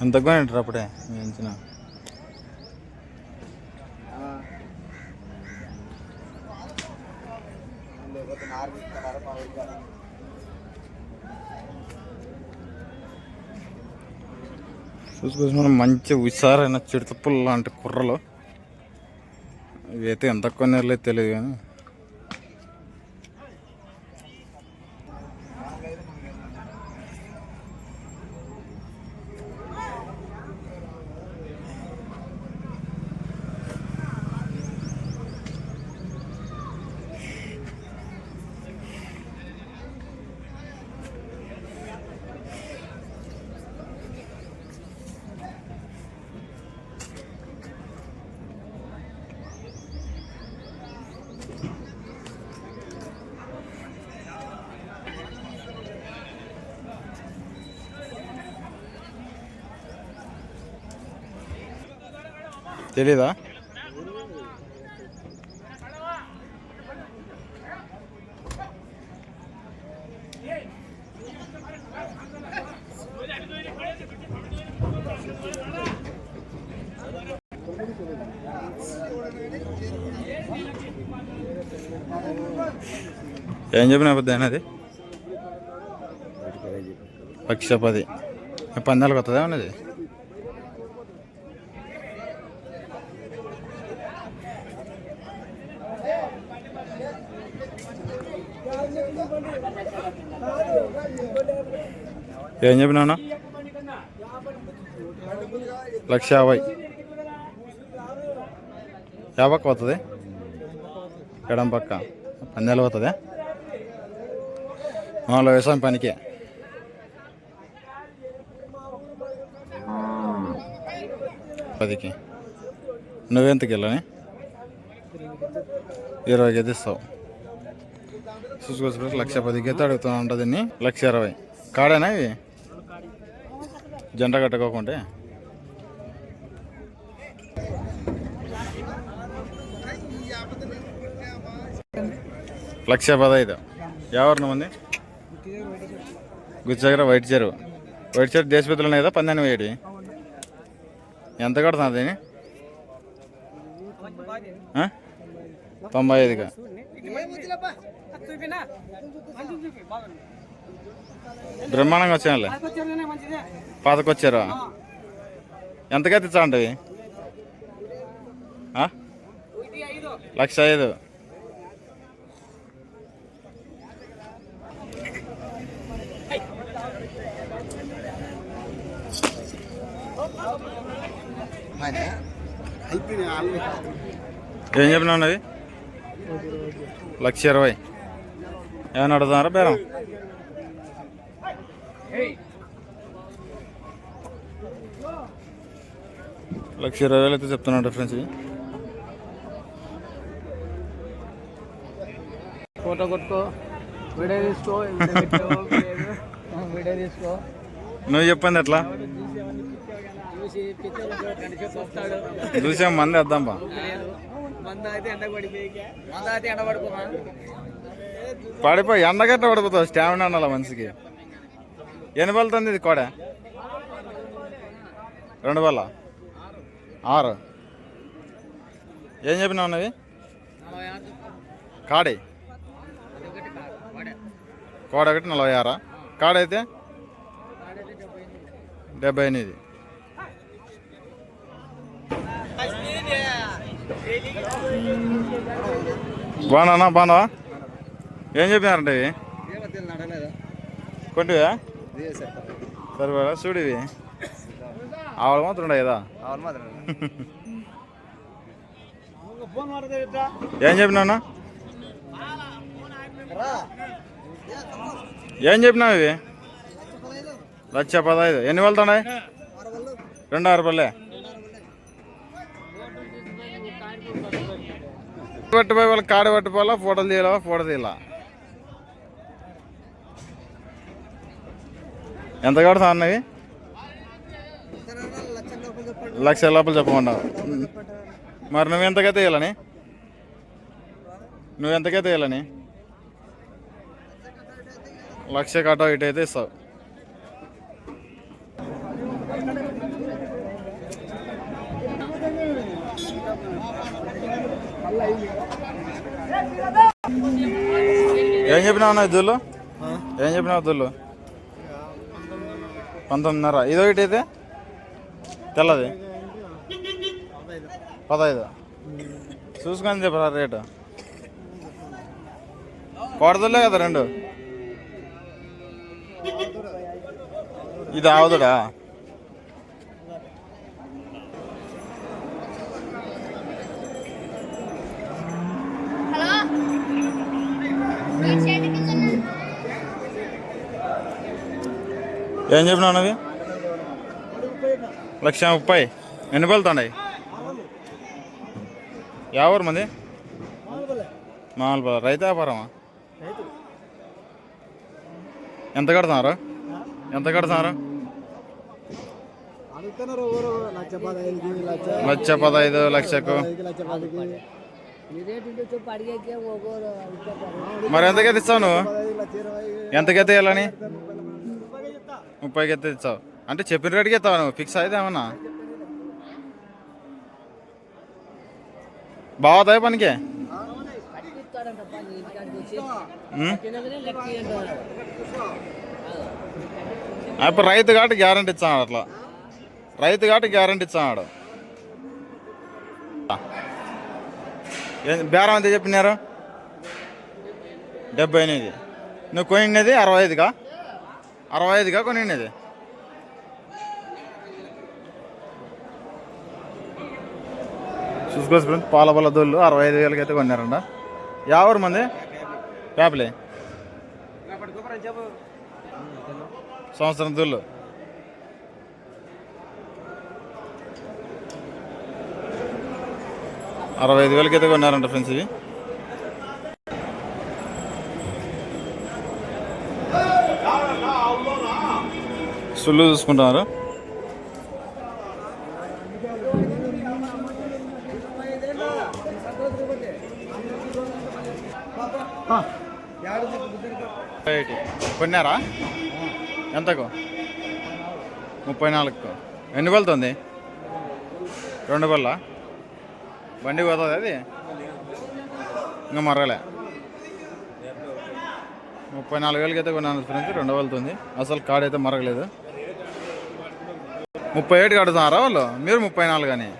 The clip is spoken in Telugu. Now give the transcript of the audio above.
ఎంత కొనింటారు అప్పుడే మీ అంచనా. చూసుకోవచ్చు మనం మంచి హుషారైన చిరుతపుల్ లాంటి కుర్రలు. ఇవైతే ఎంత కొనేర్లే తెలియదు కానీ. తెలీదా? ఏం చెప్పిన పెద్ద అది లక్ష పది పందాలకు వస్తుందా ఉన్నది ఏం చెప్పినా లక్ష యాభై. యాభై పోతుంది? ఎడం పక్క. పందేలు పోతుంది మామూలు వ్యవసాయం పనికి. పదికి. నువ్వెంతకి వెళ్ళని? ఇరవైకి అయితే ఇస్తావు. చూసుకోవచ్చు లక్ష పదికి అయితే అడుగుతూ ఉంటుంది లక్ష ఇరవై. కాడేనా ఇవి? జంట కట్టుకోకుంటే? లక్ష పదహైదు ఎవరిని ఉంది దగ్గర వైట్ చెరువు. వైట్ చెరువు దేశపతులు ఉన్నాయి కదా వేడి ఎంత కడుతుంది దీన్ని? తొంభై ఐదుగా? బ్రహ్మాండంగా వచ్చానులే పాతకొచ్చారు? ఎంతకైతే ఇచ్చా లక్ష ఐదు. ఏం చెప్పినా ఉన్నది లక్ష ఇరవై. ఏమైనా అడుగుతున్నారా బేరం? లక్ష ఇరవై వేలు అయితే చెప్తున్నాడు ఫ్రెండ్స్ ఇది ఫోటో కొట్టుకో. వీడియో తీసుకో వీడియో తీసుకో. నువ్వు చెప్పండి ఎట్లా? చూసి మంది వేద్దాం పడిపోయి ఎండగట్ట పడిపోతావు స్టామినా ఉండాలి మనిషికి. ఎన్ని బలుతుంది ఇది కోడ? రెండు బల్ల ఆరు. ఏం చెప్పినావు నలభై ఆరు కాడి. కోడ ఒకటి నలభై ఆరా? కాడైతే? డెబ్బై ఎనిమిది. బాగున్నా బాగున్నావా? ఏం చెప్పినారంటే ఇవి? కొంటివా ఇదే సార్. ఆవిడ మాత్రం ఉండే కదా? ఏం చెప్పినా ఏం చెప్పినావు ఇవి లక్ష పదహైదు. ఎన్ని వెళ్తున్నాయి రెండు ఆరు పల్లె. పట్టిపోయి వాళ్ళకి కాడ పట్టిపోవాలా ఫోటోలు తీయాలా ఫోటో తీయాలా? ఎంత కడతా అన్నవి లక్ష లోపల చెప్పమన్నావు మరి నువ్వు ఎంతకైతే ఇవ్వాలని నువ్వు ఎంతకైతే ఇవ్వాలని లక్ష కటో ఇటు అయితే ఇస్తావు. ఏం చెప్పినావు అన్న ఇద్దరులో? ఏం చెప్పినావు ఇద్దరులో? పంతొమ్మిదిన్నర. ఇదొకటి అయితే? తెల్లది? పదహైదు. చూసుకొని చెప్పరా రేటు. కోడదులే కదా రెండు. ఇది ఆవుదుడా? ఏం చెప్పినావు అవి లక్ష ముప్పై. ఎన్ని పలుతున్నాయి ఎవరు మంది? మామూలు రైతు వ్యాపారమా? ఎంత కడుతున్నారు? ఎంత కడుతున్నారు? లక్ష పదహైదు లక్షకు. మరి ఎంతకైతే ఇస్తావు నువ్వు? ఎంతకైతే ఇవ్వాలని? ముప్పైకి అయితే ఇస్తావు. అంటే చెప్పిన రేటుకి ఇస్తావు నువ్వు ఫిక్స్ అయితే ఏమన్నా? బాగుతాయి పనికి? ఇప్పుడు రైతు కాబట్టి గ్యారంటీ ఇచ్చాడు అట్లా. రైతు కాబట్టి గ్యారంటీ ఇచ్చాడు. ఏం- బేరం ఎంత చెప్పినారు? డెబ్బై ఎనిమిది. నువ్వు కొనిన్నది అరవై ఐదుగా అరవై ఐదుగా కొనిన్నది చూసుకోవచ్చు ఫ్రెండ్స్ పాల బల్ల దొల్లు అరవై ఐదు వేలకి అయితే కొన్నారంట. యావరు మంది? పేపలే సంవత్సరం దొల్లు. అరవై ఐదు వేలకి అయితే కొన్నారంట ఫ్రెండ్స్ ఇవి. సుళ్ళు చూసుకుంటున్నారు. కొన్నారా? ఎంతకు? ముప్పై నాలుగుకు ఎన్ని వెళ్తుంది రెండు బల్ల బండి పోతుంది అది? ఇంకా మరగలే. ముప్పై నాలుగు వేలకి అయితే కొన్నాను ఫ్రెండ్స్ రెండు వెళ్తుంది అసలు కార్డు అయితే మరగలేదు. ముప్పై ఏడు కడుతున్నారా వాళ్ళు? మీరు ముప్పై నాలుగు అని.